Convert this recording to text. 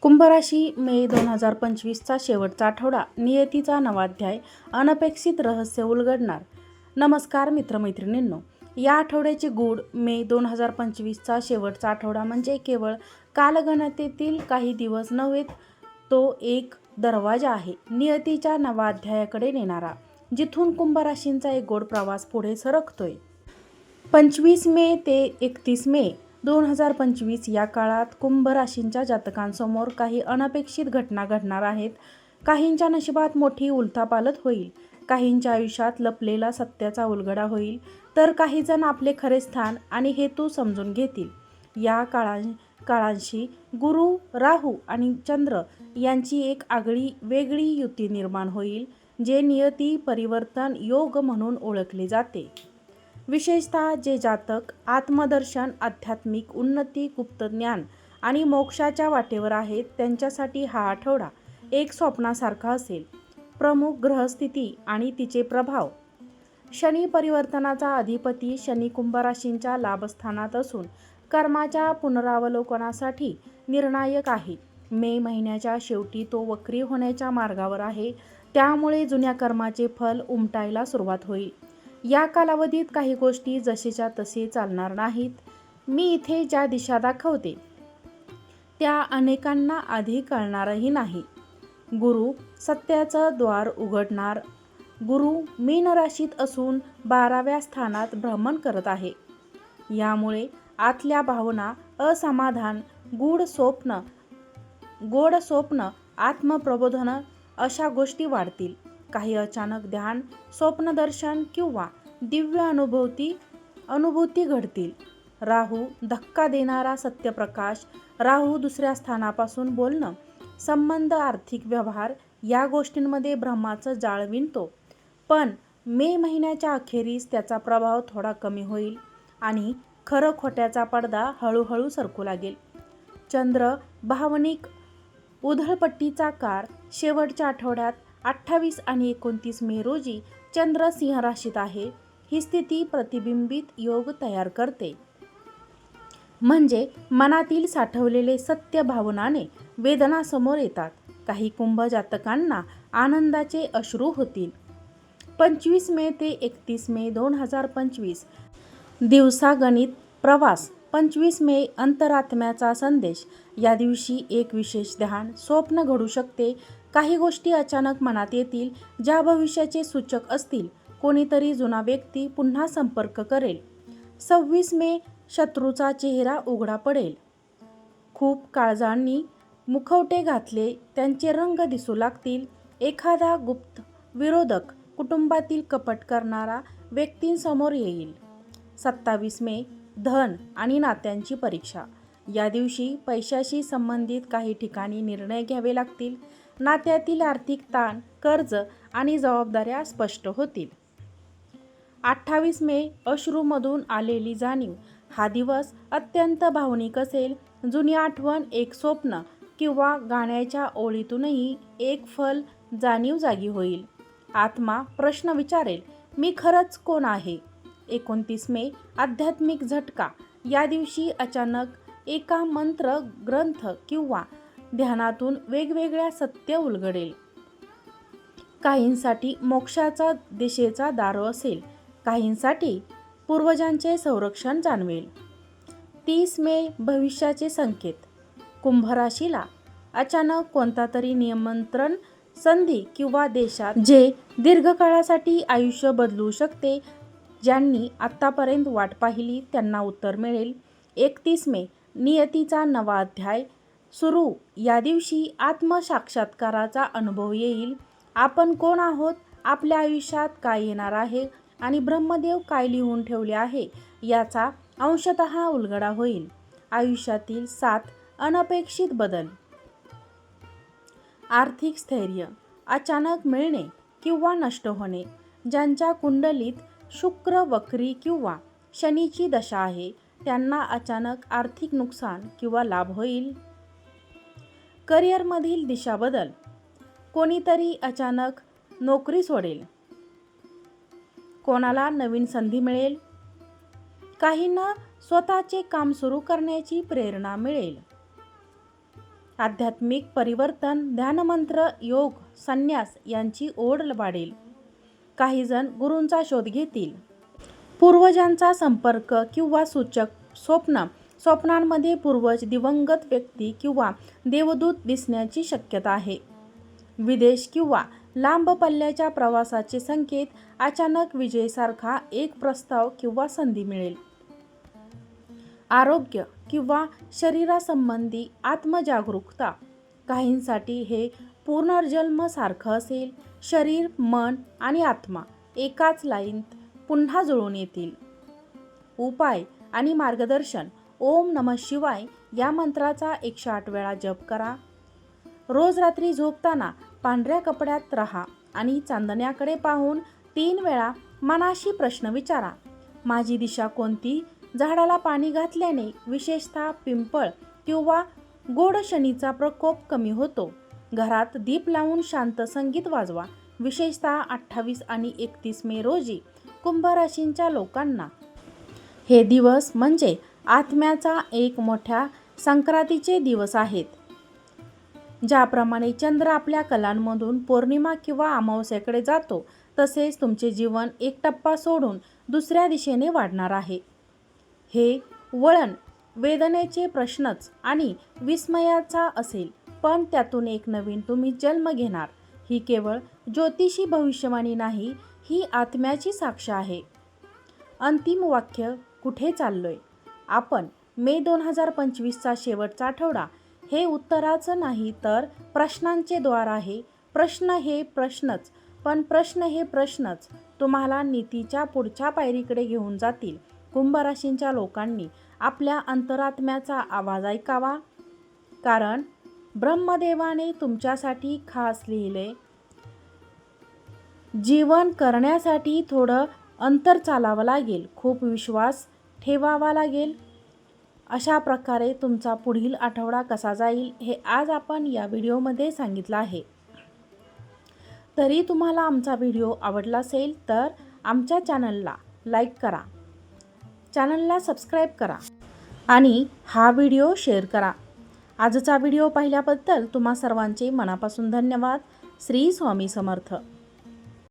कुंभराशी मे दोन हजार पंचवीसचा शेवटचा आठवडा. नियतीचा नवाध्याय अनपेक्षित रहस्य उलगडणार. नमस्कार मित्रमैत्रिणींनो. या आठवड्याचे गूढ मे दोन हजार पंचवीसचा शेवटचा आठवडा म्हणजे केवळ कालगणतेतील काही दिवस नव्हेत तो एक दरवाजा आहे. नियतीच्या नवा अध्यायाकडे नेणारा. जिथून कुंभराशींचा एक गोड प्रवास पुढे सरकतोय. पंचवीस मे ते एकतीस मे दोन हजार पंचवीस या काळात कुंभ राशींच्या जातकांसमोर काही अनपेक्षित घटना घडणार आहेत. काहींच्या नशिबात मोठी उलथापालत होईल. काहींच्या आयुष्यात लपलेला सत्याचा उलगडा होईल. तर काही जण आपले खरे स्थान आणि हेतू समजून घेतील. या काळां काळांशी गुरु राहू आणि चंद्र यांची एक आगळी वेगळी युती निर्माण होईल जे नियती परिवर्तन योग म्हणून ओळखले जाते. विशेषतः जे जातक आत्मदर्शन आध्यात्मिक उन्नती गुप्तज्ञान आणि मोक्षाच्या वाटेवर आहेत त्यांच्यासाठी हा आठवडा एक स्वप्नासारखा असेल. प्रमुख ग्रहस्थिती आणि तिचे प्रभाव. शनी परिवर्तनाचा अधिपती शनी कुंभ राशींच्या लाभस्थानात असून कर्माच्या पुनरावलोकनासाठी निर्णायक आहे. मे महिन्याच्या शेवटी तो वक्री होण्याच्या मार्गावर आहे. त्यामुळे जुन्या कर्माचे फल उमटायला सुरुवात होईल. या कालावधीत काही गोष्टी जसेच्या तसे चालणार नाहीत. मी इथे ज्या दिशा दाखवते त्या अनेकांना आधी कळणारही नाही. गुरु सत्याचं द्वार उघडणार. गुरु मीन राशीत असून बाराव्या स्थानात भ्रमण करत आहे. यामुळे आतल्या भावना असमाधान गूढ स्वप्न गोड स्वप्न आत्मप्रबोधन अशा गोष्टी वाढतील. काही अचानक ध्यान स्वप्नदर्शन किंवा दिव्य अनुभूती अनुभूती घडतील. राहू धक्का देणारा सत्यप्रकाश राहू दुसऱ्या स्थानापासून बोलणं संबंध आर्थिक व्यवहार या गोष्टींमध्ये भ्रमाचं जाळ विणतो. पण मे महिन्याच्या अखेरीस त्याचा प्रभाव थोडा कमी होईल आणि खरं खोट्याचा पडदा हळूहळू सरकू लागेल. चंद्र भावनिक उधळपट्टीचा कार शेवटच्या आठवड्यात अठ्ठावीस आणि एकोणतीस मे रोजी चंद्र सिंह राशीत आहे. ही स्थिती प्रतिबिंबित योग तयार करते. म्हणजे मनातील साठवलेले सत्य भावनाने वेदना समोर येतात. काही कुंभ जातकांना आनंदाचे अश्रू होतील. पंचवीस मे ते एकतीस मे दोन हजार पंचवीस. दिवसागणित प्रवास पंचवीस मे अंतरात्म्याचा संदेश. या दिवशी एक विशेष ध्यान स्वप्न घडू शकते. काही गोष्टी अचानक मनात येतील ज्या भविष्याचे सूचक असतील. कोणीतरी जुना व्यक्ती पुन्हा संपर्क करेल. सव्वीस मे शत्रूचा चेहरा उघडा पडेल. खूप काळजांनी मुखवटे घातले त्यांचे रंग दिसू लागतील. एखादा गुप्त विरोधक कुटुंबातील कपट करणारा व्यक्तींसमोर येईल. सत्तावीस मे धन आणि नात्यांची परीक्षा. या दिवशी पैशाशी संबंधित काही ठिकाणी निर्णय घ्यावे लागतील. नात्यातील आर्थिक ताण कर्ज आणि जबाबदाऱ्या स्पष्ट होतील. अठ्ठावीस मे अश्रूमधून आलेली जाणीव. हा दिवस अत्यंत भावनिक असेल. जुनी आठवण एक स्वप्न किंवा गाण्याच्या ओळीतूनही एक फल जाणीव जागी होईल. आत्मा प्रश्न विचारेल मी खरंच कोण आहे? एकोणतीस मे आध्यात्मिक झटका. या दिवशी अचानक एका मंत्र ग्रंथ किंवा ध्यानातून वेगवेगळ्या सत्य उलगडेल. काहींसाठी मोक्षाचा दिशेचा दारो असेल. काहींसाठी पूर्वजांचे संरक्षण जाणवेल. तीस मे भविष्याचे संकेत. कुंभराशीला अचानक कोणता तरी नियमंत्रण संधी किंवा देशात जे दीर्घकाळासाठी आयुष्य बदलू शकते ज्यांनी आत्तापर्यंत वाट पाहिली त्यांना उत्तर मिळेल. एकतीस मे नियतीचा नवा अध्याय. सुरू. या दिवशी आत्मसाक्षात्काराचा अनुभव येईल. आपण कोण आहोत? आपल्या आयुष्यात काय येणार आहे? आणि ब्रह्मदेव काय लिहून ठेवले आहे? याचा अंशत उलगडा होईल. आयुष्यातील सात अनपेक्षित बदल. आर्थिक स्थैर्य अचानक मिळणे किंवा नष्ट होणे ज्यांच्या कुंडलीत शुक्र वक्री किंवा शनीची दशा आहे त्यांना अचानक आर्थिक नुकसान किंवा लाभ होईल. करिअरमधील दिशाबदल कोणीतरी अचानक नोकरी सोडेल. कोणाला नवीन संधी मिळेल. काहींना स्वतःचे काम सुरू करण्याची प्रेरणा मिळेल. आध्यात्मिक परिवर्तन ध्यानमंत्र योग संन्यास यांची ओढ वाढेल. काहीजण गुरूंचा शोध घेतील. पूर्वजांचा संपर्क किंवा सूचक स्वप्न स्वप्नांमध्ये पूर्वज दिवंगत व्यक्ती किंवा देवदूत दिसण्याची शक्यता आहे. विदेश किंवा लांब पल्ल्याच्या प्रवासाचे संकेत अचानक विजयसारखा एक प्रस्ताव किंवा संधी मिळेल. आरोग्य किंवा शरीरासंबंधी आत्मजागरूकता. काहींसाठी हे पुनर्जन्मसारखं असेल. शरीर मन आणि आत्मा एकाच लाईन पुन्हा जुळून येतील. उपाय आणि मार्गदर्शन ओम नम शिवाय या मंत्राचा एकशे आठ वेळा जप करा. रोज रात्री झोपताना पांढऱ्या कपड्यात राहा आणि चांदण्याकडे पाहून तीन वेळा मनाशी प्रश्न विचारा. माझी दिशा कोणती? झाडाला पाणी घातल्याने विशेषतः पिंपळ किंवा गोड शनीचा प्रकोप कमी होतो. घरात दीप लावून शांत संगीत वाजवा. विशेषतः अठ्ठावीस आणि एकतीस मे रोजी कुंभ राशींच्या लोकांना. हे दिवस म्हणजे आत्म्याचा एक मोठ्या संक्रांतीचे दिवस आहेत. ज्याप्रमाणे चंद्र आपल्या कलांमधून पौर्णिमा किंवा अमावस्याकडे जातो तसेच तुमचे जीवन एक टप्पा सोडून दुसऱ्या दिशेने वाढणार आहे. हे वळण वेदनेचे प्रश्नच आणि विस्मयाचा असेल पण त्यातून एक नवीन तुम्ही जन्म घेणार. ही केवळ ज्योतिषी भविष्यवाणी नाही ही आत्म्याची साक्ष आहे. अंतिम वाक्य कुठे चाललोय? आपण मे दोन हजार पंचवीसचा शेवटचा आठवडा. हे उत्तराचं नाही तर प्रश्नांचे द्वार आहे. प्रश्न हे प्रश्नच पण प्रश्न हे प्रश्नच. तुम्हाला नीतीच्या पुढच्या पायरीकडे घेऊन जातील. कुंभराशींच्या लोकांनी आपल्या अंतरात्म्याचा आवाज ऐकावा. कारण ब्रह्मदेवाने तुमच्यासाठी खास लिहिले. जीवन करण्यासाठी थोडं अंतर चालावं लागेल. खूप विश्वास ठेवावा लागेल? अशा प्रकारे तुमचा पुढील आठवडा कसा जाईल हे आज आपण या व्हिडिओमध्ये सांगितलं आहे. तरी तुम्हाला आमचा व्हिडिओ आवडला असेल तर आमच्या चॅनलला लाईक करा. चॅनलला सबस्क्राईब करा आणि हा व्हिडिओ शेअर करा. आजचा व्हिडिओ पाहिल्याबद्दल तुम्हा सर्वांचे मनापासून धन्यवाद. श्री स्वामी समर्थ.